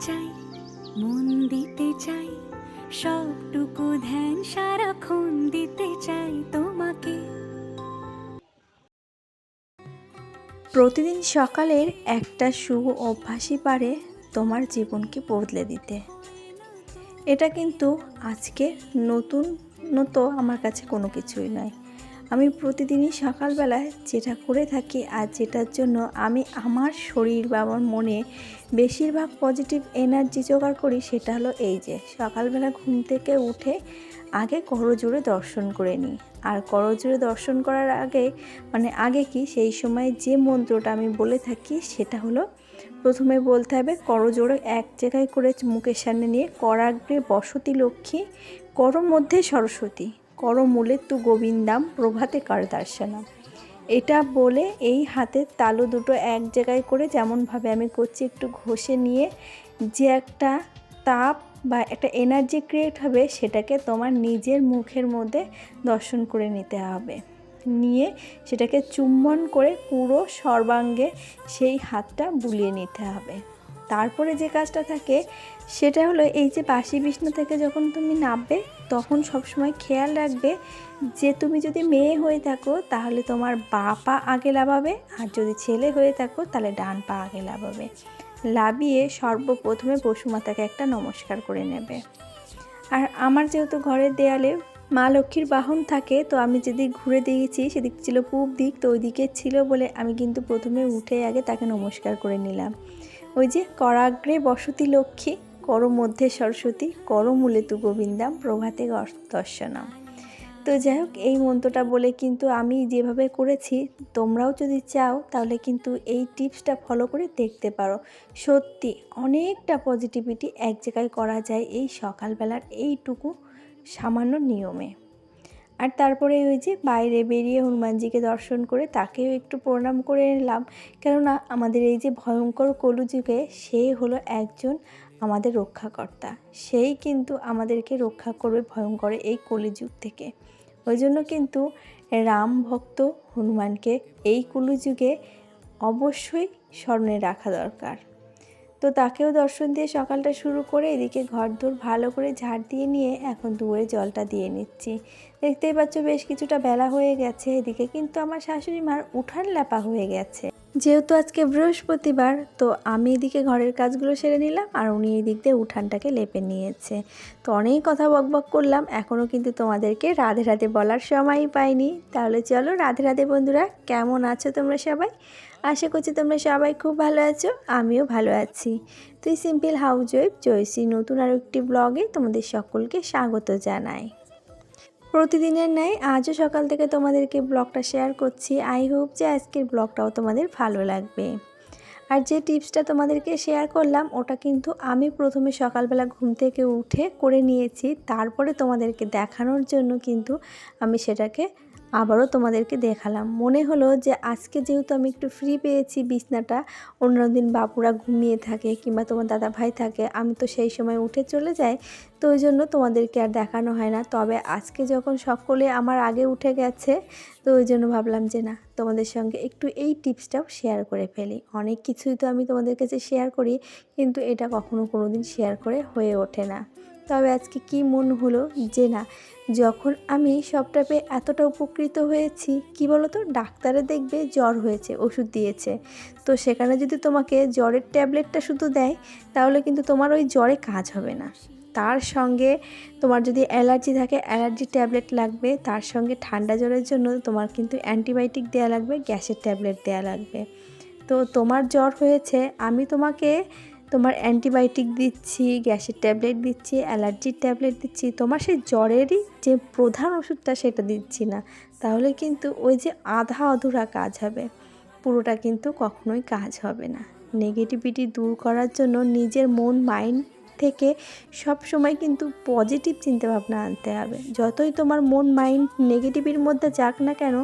চাই, মন দিতে চাই, সবটুকু ধ্যান সারাক্ষণ দিতে চাই তোমাকে। প্রতিদিন সকালের একটা শুভ অভ্যাসই পারে তোমার জীবনকে বদলে দিতে। এটা কিন্তু আজকে নতুন নত আমার কাছে কোনো কিছুই নয়। আমি প্রতিদিনই সকালবেলায় যেটা করে থাকি আর যেটার জন্য আমি আমার শরীর বা আমার মনে বেশিরভাগ পজিটিভ এনার্জি জোগাড় করি সেটা হলো এই যে সকালবেলা ঘুম থেকে উঠে আগে করজোড়ে দর্শন করে নিই। আর করজোড়ে দর্শন করার আগে মানে আগে কি সেই সময় যে মন্ত্রটা আমি বলে থাকি সেটা হলো প্রথমে বলতে হবে করজোড়ে এক জায়গায় করে মুখের সামনে নিয়ে করাগ্রে বসতি লক্ষ্মী কর মধ্যে সরস্বতী। কর মূলে তু গোবিন্দাম প্রভাতে কার দর্শনম। এটা বলে এই হাতের তালু দুটো এক জায়গায় করে যেমনভাবে আমি করছি একটু ঘষে নিয়ে যে একটা তাপ বা একটা এনার্জি ক্রিয়েট হবে সেটাকে তোমার নিজের মুখের মধ্যে দর্শন করে নিতে হবে। নিয়ে সেটাকে চুম্বন করে পুরো সর্বাঙ্গে সেই হাতটা বুলিয়ে নিতে হবে। তারপরে যে কাজটা থাকে সেটা হলো এই যে বাসি বিষ্ণু থেকে যখন তুমি নামবে, তখন সবসময় খেয়াল রাখবে যে তুমি যদি মেয়ে হয়ে থাকো, তাহলে তোমার বা পা আগে লাভাবে, আর যদি ছেলে হয়ে থাকো, তাহলে ডান পা আগে লাভাবে। লাভিয়ে সর্বপ্রথমে পশুমাতাকে একটা নমস্কার করে নেবে। আর আমার যেহেতু ঘরের দেয়ালে মা লক্ষ্মীর বাহন থাকে, তো আমি যেদিক ঘুরে দিয়েছি সেদিক ছিল পূব দিক, তো ওই দিকে ছিল বলে আমি কিন্তু প্রথমে উঠে আগে তাকে নমস্কার করে নিলাম। ওই যে করাগ্রে বসতি লক্ষ্মী কর মধ্যে সরস্বতী কর মূলে তু গোবিন্দাম প্রভাতে দর্শনাম। তো যাই হোক, এই মন্ত্রটা বলে কিন্তু আমি যেভাবে করেছি, তোমরাও যদি চাও, তাহলে কিন্তু এই টিপসটা ফলো করে দেখতে পারো। সত্যি, অনেকটা পজিটিভিটি এক জায়গায় করা যায় এই সকালবেলার এইটুকু সামান্য নিয়মে। আর তারপরে ওই যে বাইরে বেরিয়ে হনুমানজিকে দর্শন করে তাকেও একটু প্রণাম করে নিলাম কেননা আমাদের এই যে ভয়ঙ্কর কলুযুগে সে হলো একজন আমাদের রক্ষাকর্তা। সেই কিন্তু আমাদেরকে রক্ষা করবে ভয়ঙ্কর এই কলিযুগ থেকে। ওই জন্য কিন্তু রাম ভক্ত হনুমানকে এই কলুযুগে অবশ্যই স্মরণে রাখা দরকার। তো তাকেও দর্শন দিয়ে সকালটা শুরু করে এদিকে ঘর দূর ভালো করে ঝাড় দিয়ে নিয়ে এখন দুয়ারে জলটা দিয়ে নিচ্ছি। দেখতেই পাচ্ছ বেশ কিছুটা বেলা হয়ে গেছে। এদিকে কিন্তু আমার শাশুড়ি মার উঠান ল্যাপা হয়ে গেছে। যেহেতু আজকে বৃহস্পতিবার, তো আমি এদিকে ঘরের কাজগুলো সেরে নিলাম আর উনি এই দিক দিয়ে উঠানটাকে লেপে নিয়েছে। তো অনেক কথা বকবক করলাম এখনও কিন্তু তোমাদেরকে রাধে রাধে বলার সময়ই পাইনি। তাহলে চলো রাধে রাধে বন্ধুরা, কেমন আছো তোমরা সবাই? আশা করছি তোমরা সবাই খুব ভালো আছো, আমিও ভালো আছি। তুই সিম্পল হাউস ওয়েব জয়সী নতুন আরও একটি ব্লগে তোমাদের সকলকে স্বাগত জানাই। প্রতিদিনের ন্যায় আজও সকাল থেকে তোমাদেরকে ব্লগটা শেয়ার করছি। আই হোপ যে আজকের ব্লগটাও তোমাদের ভালো লাগবে। আর যে টিপসটা তোমাদেরকে শেয়ার করলাম, ওটা কিন্তু আমি প্রথমে সকালবেলা ঘুম থেকে উঠে করে নিয়েছি। তারপরে তোমাদেরকে দেখানোর জন্য কিন্তু আমি সেটাকে আবারও তোমাদেরকে দেখালাম। মনে হলো যে আজকে যেহেতু আমি একটু ফ্রি পেয়েছি বিছনাটা অন্য দিন বাপুরা ঘুমিয়ে থাকে কিংবা তোমার দাদা ভাই থাকে, আমি তো সেই সময় উঠে চলে যাই, তো ওই জন্য তোমাদেরকে আর দেখানো হয় না। তবে আজকে যখন সকলে আমার আগে উঠে গেছে, তো ওই জন্য ভাবলাম যে না, তোমাদের সঙ্গে একটু এই টিপসটাও শেয়ার করে ফেলি। অনেক কিছুই তো আমি তোমাদের কাছে শেয়ার করি, কিন্তু এটা কখনো কোনো দিন শেয়ার করে হয়ে ওঠে না। তবে আজকে কি মন হলো যে না, যখন আমি সবটা পেয়ে এতটা উপকৃত হয়েছি, কি বলতো, ডাক্তারে দেখবে জ্বর হয়েছে, ওষুধ দিয়েছে। তো সেখানে যদি তোমাকে জ্বরের ট্যাবলেটটা শুধু দেয়, তাহলে কিন্তু তোমার ওই জ্বরে কাজ হবে না। তার সঙ্গে তোমার যদি অ্যালার্জি থাকে, অ্যালার্জি ট্যাবলেট লাগবে, তার সঙ্গে ঠান্ডা জ্বরের জন্য তোমার কিন্তু অ্যান্টিবায়োটিক দেওয়া লাগবে, গ্যাসের ট্যাবলেট দেওয়া লাগবে। তো তোমার জ্বর হয়েছে, আমি তোমাকে তোমার অ্যান্টিবায়োটিক দিচ্ছি, গ্যাসের ট্যাবলেট দিচ্ছি, অ্যালার্জির ট্যাবলেট দিচ্ছি, তোমার সেই জ্বরেরই যে প্রধান ওষুধটা সেটা দিচ্ছি না। তাহলে কিন্তু ওই যে আধা অধুরা কাজ হবে। পুরোটা কিন্তু কখনোই কাজ হবে না। নেগেটিভিটি দূর করার জন্য নিজের মন, মাইন্ড থেকে সব সময় কিন্তু পজিটিভ চিন্তাভাবনা আনতে হবে। যতই তোমার মন, মাইন্ড নেগেটিভের মধ্যে যাক না কেন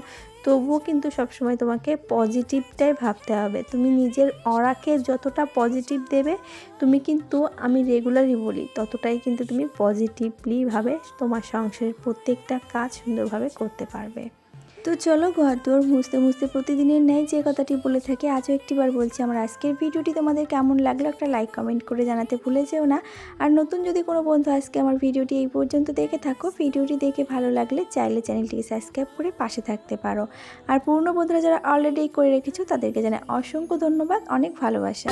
তবুও কিন্তু সবসময় তোমাকে পজিটিভটাই ভাবতে হবে। তুমি নিজের অরাকে যতটা পজিটিভ দেবে, তুমি কিন্তু, আমি রেগুলারই বলি, ততটাই কিন্তু তুমি পজিটিভলিভাবে তোমার সংসারের প্রত্যেকটা কাজ সুন্দরভাবে করতে পারবে। তো চলো ঘর দুয়ার মুছতে মুছতে প্রতিদিনের ন্যায় যে কথাটি বলে থাকি, আজও একটিবার বলছি, আমার আজকের ভিডিওটি তোমাদের কেমন লাগল একটা লাইক কমেন্ট করে জানাতে ভুলে যেও না। আর নতুন যদি কোনো বন্ধু আজকে আমার ভিডিওটি এই পর্যন্ত দেখে থাকো, ভিডিওটি দেখে ভালো লাগলে চাইলে চ্যানেলটিকে সাবস্ক্রাইব করে পাশে থাকতে পারো। আর পুরনো বন্ধুরা যারা অলরেডি করে রেখেছো, তাদেরকে জানাই অসংখ্য ধন্যবাদ, অনেক ভালোবাসা।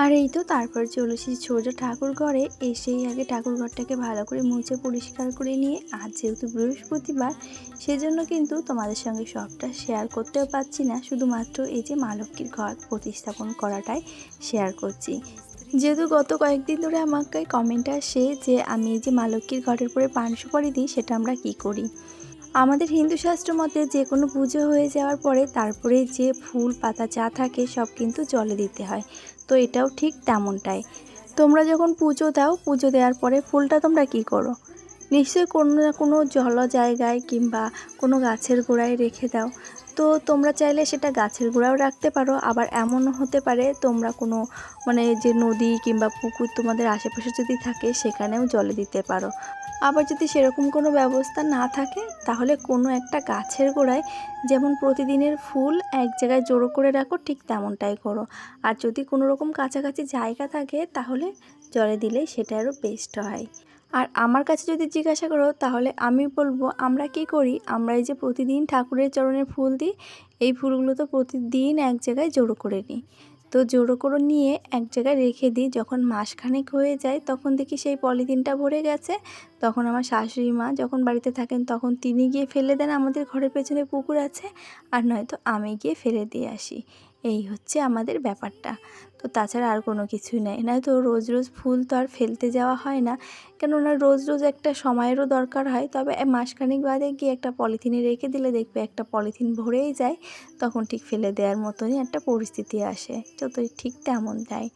আর এই তো তারপর চলে এসেছি ছোট ঠাকুর ঘরে এসেই আগে ঠাকুর ঘরটাকে ভালো করে মুছে পরিষ্কার করে নিয়ে, আজ যেহেতু বৃহস্পতিবার, সেজন্য কিন্তু তোমাদের সঙ্গে সবটা শেয়ার করতেও পারছি না। শুধুমাত্র এই যে মা লক্ষ্মীর ঘর প্রতিস্থাপন করাটাই শেয়ার করছি। যেহেতু গত কয়েকদিন ধরে আমাকে কমেন্ট আসে যে, আমি এই যে মা লক্ষ্মীর ঘরের পরে পান সুপারি দিই, সেটা আমরা কি করি? আমাদের হিন্দু শাস্ত্র মতে যে কোনো পুজো হয়ে যাওয়ার পরে তারপরে যে ফুল, পাতা যা থাকে সব কিন্তু জলে দিতে হয়। তো এটাও ঠিক তেমনটাই। তোমরা যখন পুজো দাও, পুজো দেওয়ার পরে ফুলটা তোমরা কি করো? নিশ্চয়ই কোনো না কোনো জল জায়গায় কিংবা কোনো গাছের গোড়ায় রেখে দাও। তো তোমরা চাইলে সেটা গাছের গোড়াও রাখতে পারো। আবার এমনও হতে পারে তোমরা কোনো মানে যে নদী কিংবা পুকুর তোমাদের আশেপাশে যদি থাকে সেখানেও জলে দিতে পারো। আবার যদি সেরকম কোনো ব্যবস্থা না থাকে, তাহলে কোনো একটা গাছের গোড়ায় যেমন প্রতিদিনের ফুল এক জায়গায় জড়ো করে রাখো, ঠিক তেমনটাই করো। আর যদি কোনো রকম কাছাকাছি জায়গা থাকে, তাহলে জলে দিলেই সেটা আরও বেস্ট হয়। আর আমার কাছে যদি জিজ্ঞাসা করো, তাহলে আমি বলব, আমরা কি করি? আমরা এই যে প্রতিদিন ঠাকুরের চরণে ফুল দিই, এই ফুলগুলো তো প্রতিদিন এক জায়গায় জড়ো করে নিই। তো জোড়ো করে নিয়ে এক জায়গায় রেখে দিই। যখন মাসখানেক হয়ে যায়, তখন দেখি সেই পলিথিনটা ভরে গেছে। তখন আমার শাশুড়ি মা যখন বাড়িতে থাকেন, তখন তিনি গিয়ে ফেলে দেন। আমাদের ঘরের পেছনে পুকুর আছে, আর নয়তো আমি গিয়ে ফেলে দিয়ে আসি। এই হচ্ছে আমাদের ব্যাপারটা। তো তাছাড়া আর কোনো কিছুই নাই। না তো রোজ রোজ ফুল তো আর ফেলতে যাওয়া হয় না। কেননা রোজ রোজ একটা সময়েরও দরকার হয়। তবে মাসখানিক বাদে গিয়ে একটা পলিথিনে রেখে দিলে দেখবে একটা পলিথিন ভরেই যায়। তখন ঠিক ফেলে দেওয়ার মতনই একটা পরিস্থিতি আসে। তো তো ঠিক তেমন তাই।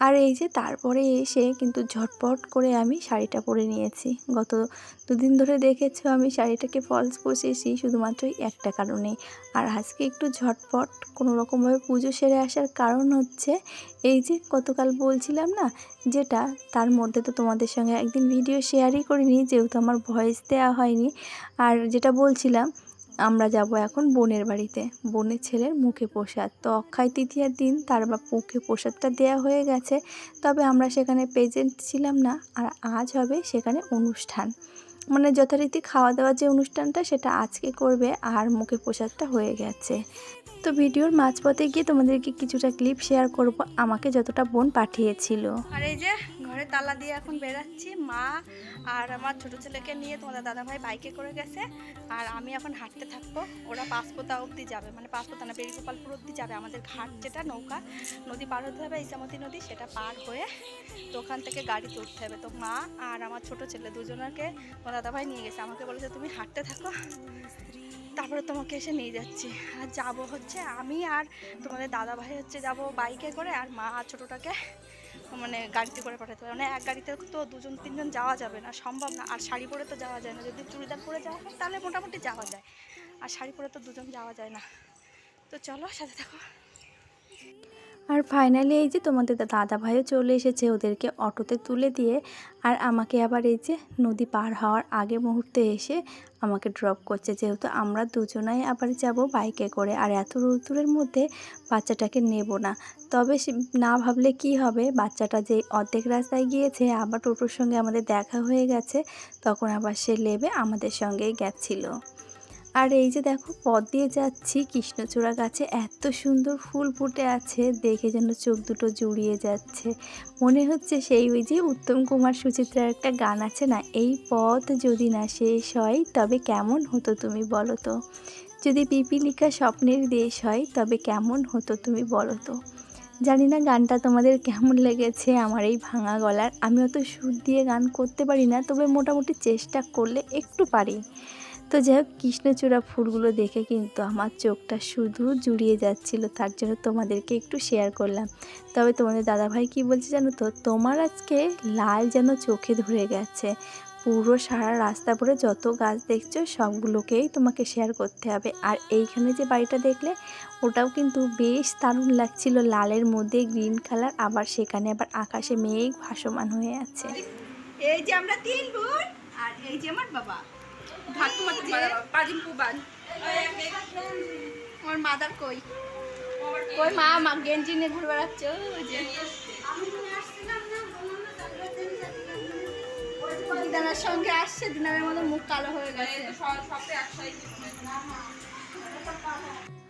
আর এই যে তারপরে এসে কিন্তু ঝটপট করে আমি শাড়িটা পরে নিয়েছি। গত দুদিন ধরে দেখেছ আমি শাড়িটাকে ফলস বসিয়েছি শুধুমাত্র একটা কারণে আর আজকে একটু ঝটপট কোনো রকমভাবে পুজো সেরে আসার কারণ হচ্ছে এই যে গতকাল বলছিলাম না, যেটা তার মধ্যে তো তোমাদের সঙ্গে একদিন ভিডিও শেয়ারই করিনি, যেহেতু আমার ভয়েস দেওয়া হয়নি। আর যেটা বলছিলাম আমরা যাব এখন বোনের বাড়িতে। বোনের ছেলের মুখে প্রসাদ। তো অক্ষয় তৃতীয়ার দিন তার বা মুখে প্রসাদটা দেওয়া হয়ে গেছে। তবে আমরা সেখানে প্রেজেন্ট ছিলাম না, আর আজ হবে সেখানে অনুষ্ঠান। মানে যথারীতি খাওয়া দাওয়ার যে অনুষ্ঠানটা সেটা আজকে করবে, আর মুখে প্রসাদটা হয়ে গেছে। তো ভিডিওর মাঝপথে গিয়ে তোমাদেরকে কিছুটা ক্লিপ শেয়ার করব, আমাকে যতটা বোন পাঠিয়েছিল। আর এই যে ঘরে তালা দিয়ে এখন বেরাচ্ছি মা আর আমার ছোট ছেলেকে নিয়ে তোমাদের দাদাভাই বাইকে করে গেছে। আর আমি এখন হাঁটতে থাকব। ওরা পাঁচপোতা অবধি যাবে মানে পাঁচপোতা না বেরিগোপালপুর অবধি যাবে। আমাদের ঘাট যেটা, নৌকা, নদী পার হতে হবে, ইসামতি নদী, সেটা পার হয়ে তো ওখান থেকে গাড়ি তুলতে হবে। তো মা আর আমার ছোট ছেলে দুজনকে তোমার দাদাভাই নিয়ে গেছে। আমাকে বলেছে, তুমি হাঁটতে থাকো। তারপরে তোমাকে এসে নিয়ে যাচ্ছি। আর যাব হচ্ছে আমি আর তোমাদের দাদা ভাই হচ্ছে যাব বাইকে করে, আর মা আর ছোটোটাকে মানে গাড়িতে করে পাঠাতে পারে। মানে এক গাড়িতে তো দুজন, তিনজন যাওয়া যাবে না, সম্ভব না। আর শাড়ি পরে তো যাওয়া যায় না। যদি চুড়িদার পরে যাওয়া হয়, তাহলে মোটামুটি যাওয়া যায়। আর শাড়ি পরে তো দুজন যাওয়া যায় না। তো চলো, সাথে থাকো। আর ফাইনালি এই যে তোমাদের দাদা ভাইও চলে এসেছে ওদেরকে অটোতে তুলে দিয়ে। আর আমাকে আবার এই যে নদী পার হওয়ার আগে মুহূর্তে এসে আমাকে ড্রপ করছে। যেহেতু আমরা দুজনাই আবার যাব বাইকে করে। আর এত রোদ্দুরের মধ্যে বাচ্চাটাকে নেব না। তবে না ভাবলে কি হবে? বাচ্চাটা যে অর্ধেক রাস্তায় গিয়েছে, আবার টোটোর সঙ্গে আমাদের দেখা হয়ে গেছে, তখন আবার সে লেবে আমাদের সঙ্গেই গেছিল। আর এই যে দেখো, পথ দিয়ে যাচ্ছি, কৃষ্ণচূড়া গাছে এত সুন্দর ফুল ফুটে আছে, দেখে যেন চোখ দুটো জুড়িয়ে যাচ্ছে। মনে হচ্ছে সেই ওই যে উত্তম কুমার সুচিত্রার একটা গান আছে না, এই পথ যদি না শেষ হয়, তবে কেমন হতো তুমি বলো তো? যদি পিপিলিকা স্বপ্নের দেশ হয়, তবে কেমন হতো তুমি বলো তো? জানি না গানটা তোমাদের কেমন লেগেছে, আমার এই ভাঙা গলার। আমি অত সুর দিয়ে গান করতে পারি না, তবে মোটামুটি চেষ্টা করলে একটু পারি। তো যাই হোক, কৃষ্ণচূড়া ফুলগুলো দেখে কিন্তু আমার চোখটা শুধু জুড়িয়ে যাচ্ছিল, তার জন্য তোমাদেরকে একটু শেয়ার করলাম। তবে তোমাদের দাদাভাই কি বলছে জানো তো? তোমার আজকে লাল যেন চোখে ধরে গেছে। পুরো সারা রাস্তা পরে যত গাছ দেখছ, সবগুলোকেই তোমাকে শেয়ার করতে হবে। আর এইখানে যে বাড়িটা দেখলে, ওটাও কিন্তু বেশ দারুণ লাগছিল। লালের মধ্যে গ্রিন কালার আবার সেখানে আবার আকাশে মেঘ ভাসমান হয়ে আছে। এই যে আমরা তিন বোন, আর এই যে আমার বাবা। পাজিম আমার মাদার কই? কই মা মা গেঞ্জি নিয়ে ঘুরে বেড়াচ্ছে যে। দিদানার সঙ্গে আসছে দিদানের মতো মুখ কালো হয়ে গেছে।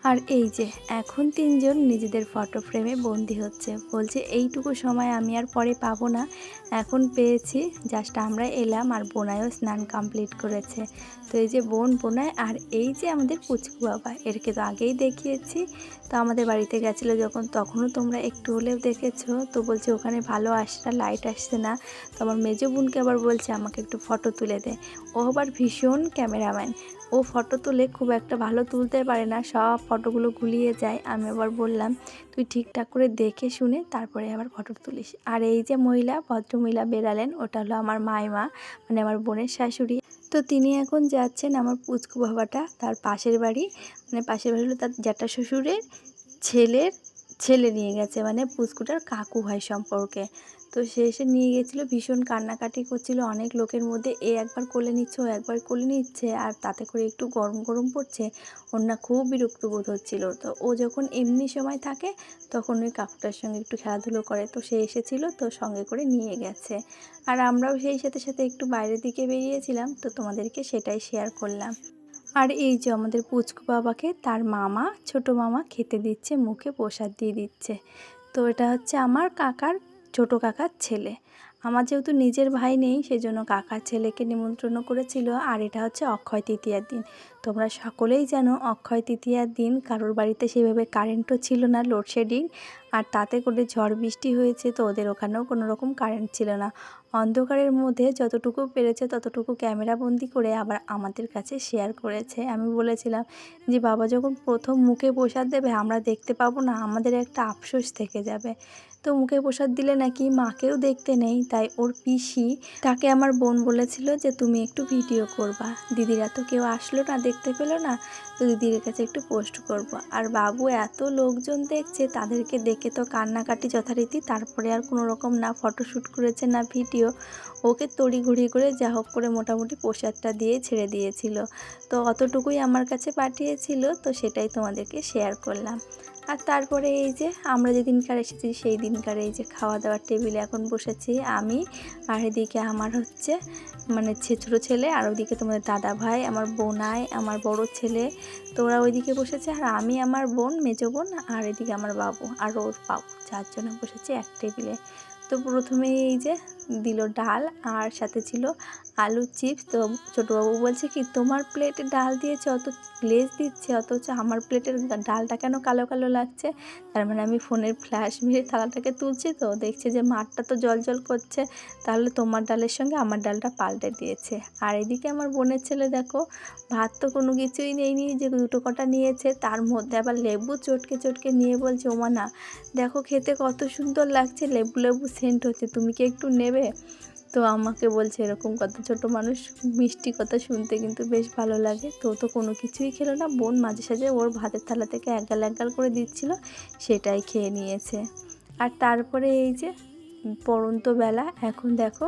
আর এই যে, এখন তিনজন নিজেদের ফটো ফ্রেমে বন্দি হচ্ছে। বলছে, এইটুকু সময় আমি আর পরে পাবো না। এখন পেয়েছি জাস্ট আমরা এলাম আর বোনায়ও স্নান কমপ্লিট করেছে। তো এই যে বোন বোনায় আর এই যে আমাদের পুচকু বাবা, এরকে তো আগেই দেখিয়েছি। তো আমাদের বাড়িতে গেছিল যখন, তখনও তোমরা একটু হলেও দেখেছ। তো বলছে, ওখানে ভালো আসছে না লাইট আসছে না। তো আমার মেজো বোনকে আবার বলছে, আমাকে একটু ফটো তুলে দে। ও আবার ভীষণ ক্যামেরাম্যান ও ফটো তুলে খুব একটা ভালো তুলতে পারে না, সব ফটোগুলো গুলিয়ে যায়, আমি আবার বললাম, তুই ঠিকঠাক করে দেখে শুনে তারপরে আবার ফটো তুলিস। আর এই যে মহিলা, ভদ্রমহিলা বেরালেন ওটা হলো আমার মায়মা মানে আমার বোনের শাশুড়ি। তো তিনি এখন যাচ্ছেন আমার পুচকু বাবাটা, তার পাশের বাড়ি। মানে পাশের বাড়ি হলো তার জ্যাঠা শ্বশুরের ছেলের, ছেলে নিয়ে গেছে মানে পুচকুটার কাকু হয় সম্পর্কে। তো সে এসে নিয়ে গেছিল, ভীষণ কান্নাকাটি করছিল। অনেক লোকের মধ্যে এ একবার কোলে নিচ্ছে, ও একবার কোলে নিচ্ছে, আর তাতে করে একটু গরম গরম পড়ছে। ওর না খুব বিরক্ত বোধ হচ্ছিল। তো ও যখন এমনি সময় থাকে, তখন ওই কাকুটার সঙ্গে একটু খেলাধুলো করে। তো সে এসেছিল, তো সঙ্গে করে নিয়ে গেছে। আর আমরাও সেই সাথে সাথে একটু বাইরের দিকে বেরিয়েছিলাম, তো তোমাদেরকে সেটাই শেয়ার করলাম। আর এই যে আমাদের পুচকু বাবাকে, তার মামা, ছোট মামা খেতে দিচ্ছে, মুখে প্রসাদ দিয়ে দিচ্ছে। তো এটা হচ্ছে আমার কাকার ছোট কাকার ছেলে। আমার যেহেতু নিজের ভাই নেই, সেজন্য কাকার ছেলেকে নিমন্ত্রণ করেছিল। আর এটা হচ্ছে অক্ষয় তৃতীয়ার দিন। তোমরা সকলেই জানো অক্ষয় তৃতীয়ার দিন কারোর বাড়িতে সেভাবে কারেন্টও ছিল না লোডশেডিং আর তাতে করে ঝড় বৃষ্টি হয়েছে, তো ওদের ওখানেও কোনো রকম কারেন্ট ছিল না। অন্ধকারের মধ্যে যতটুকু পেরেছে ততটুকু ক্যামেরাবন্দি করে আবার আমাদের কাছে শেয়ার করেছে। আমি বলেছিলাম যে, বাবা যখন প্রথম মুখে প্রসাদ দেবে, আমরা দেখতে পাবো না, আমাদের একটা আফসোস থেকে যাবে। তো মুখে প্রসাদ দিলে নাকি মাকেও দেখতে নেই। তাই ওর পিসি তাকে আমার বোন বলেছিল যে, তুমি একটু ভিডিও করবা। দিদিরা তো কেউ আসলো না, দেখতে পেল না। তো দিদির কাছে একটু পোস্ট করব। আর বাবু এত লোকজন দেখছে, তাদেরকে দেখে তো কান্নাকাটি যথারীতি। তারপরে আর কোনো রকম না ফটোশ্যুট করেছে, না ভিডিও। ওকে তড়িঘড়ি করে যা হোক করে মোটামুটি প্রসাদটা দিয়ে ছেড়ে দিয়েছিল। তো অতটুকুই আমার কাছে পাঠিয়েছিল, তো সেটাই তোমাদেরকে শেয়ার করলাম। আর তারপরে এই যে আমরা যেদিনকার এসেছি সেই দিনকার এই যে খাওয়া দাওয়ার টেবিলে এখন বসেছি আমি, আর এদিকে আমার হচ্ছে মানে ছোটো ছেলে, আর ওইদিকে তোমাদের দাদা ভাই, আমার বোনাই আমার বড় ছেলে। তো ওরা ওইদিকে বসেছে, আর আমি, আমার বোন, মেজো বোন, আর এদিকে আমার বাবু, আর ওর বাবু, চারজনে বসেছে এক টেবিলে তো প্রথমেই এই যে দিল ডাল আর সাথে ছিল আলু চিপস। তো ছোটোবাবু বলছে কি, তোমার প্লেটে ডাল দিয়েছে, অত গ্লেজ দিচ্ছে, অথচ আমার প্লেটের ডালটা কেন কালো কালো লাগছে? তার মানে আমি ফোনের ফ্ল্যাশ মেরে থালাটাকে তুলছি তো, দেখছে যে মাঠটা তো জল জল করছে, তাহলে তোমার ডালের সঙ্গে আমার ডালটা পাল্টে দিয়েছে। আর এদিকে আমার বোনের ছেলে দেখো, ভাত তো কোনো কিছুই নেইনি যে দুটো কটা নিয়েছে, তার মধ্যে আবার লেবু চটকে চটকে নিয়ে বলছে, ওমা না, দেখো খেতে কত সুন্দর লাগছে, লেবু লেবু সেন্ট হচ্ছে, তুমি কি একটু নেবে? তো আমাকে বলছে এরকম কথা। ছোট মানুষ মিষ্টি কথা শুনতে কিন্তু বেশ ভালো লাগে। তো তো কোনো কিছুই খেলো না। বোন মাঝে সাঝে ওর ভাতের থালা থেকে একগাল একগাল করে দিচ্ছিল, সেটাই খেয়ে নিয়েছে। আর তারপরে এই যে পরন্ত বেলা, এখন দেখো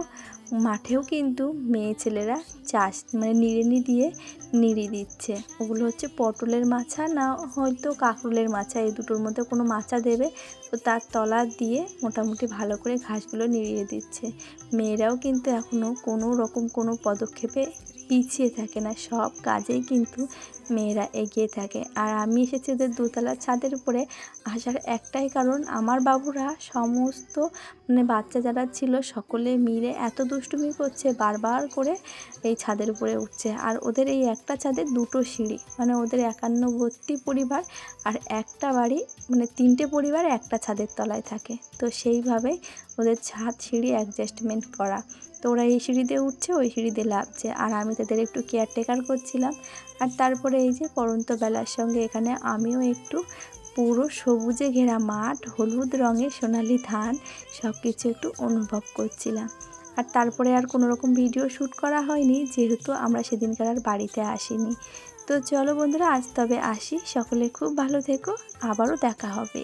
মাঠেও কিন্তু মেয়ে ছেলেরা চাষ মানে নিড়েনি দিয়ে নিড়ি দিচ্ছে। ওগুলো হচ্ছে পটলের মাছা না হয়তো কাঁকরোলের মাছা, এই দুটোর মধ্যে কোনো মাছা দেবে, তো তার তলা দিয়ে মোটামুটি ভালো করে ঘাসগুলো নিড়িয়ে দিচ্ছে। মেয়েরাও কিন্তু এখনও কোনো রকম কোনো পদক্ষেপে পিছিয়ে থাকে না, সব কাজেই কিন্তু মেয়েরা এগিয়ে থাকে। আর আমি এসেছি ওদের দোতলার ছাদের উপরে। আসার একটাই কারণ, আমার বাবুরা সমস্ত মানে বাচ্চা যারা ছিল সকলে মিলে এত দুষ্টুমি করছে, বারবার করে এই ছাদের উপরে উঠছে। আর ওদের এই একটা ছাদের দুটো সিঁড়ি মানে ওদের একান্নবর্তী পরিবার আর একটা বাড়ি মানে তিনটে পরিবার একটা ছাদের তলায় থাকে। তো সেইভাবেই ওদের ছাদ সিঁড়ি অ্যাডজাস্টমেন্ট করা। তো ওরা এই সিঁড়ি দিয়ে উঠছে, ওই সিঁড়ি দিয়ে লাভছে আর আমি তাদের একটু কেয়ারটেকার করছিলাম। আর তারপরে এই যে পরন্ত বেলার সঙ্গে এখানে আমিও একটু পুরো সবুজে ঘেরা মাঠ, হলুদ রঙের সোনালি ধান সব কিছু একটু অনুভব করছিলাম। আর তারপরে আর কোনো রকম ভিডিও শ্যুট করা হয়নি, যেহেতু আমরা সেদিনকার আর বাড়িতে আসিনি। তো চলো বন্ধুরা, আজ তবে আসি। সকলে খুব ভালো থেকো, আবারও দেখা হবে।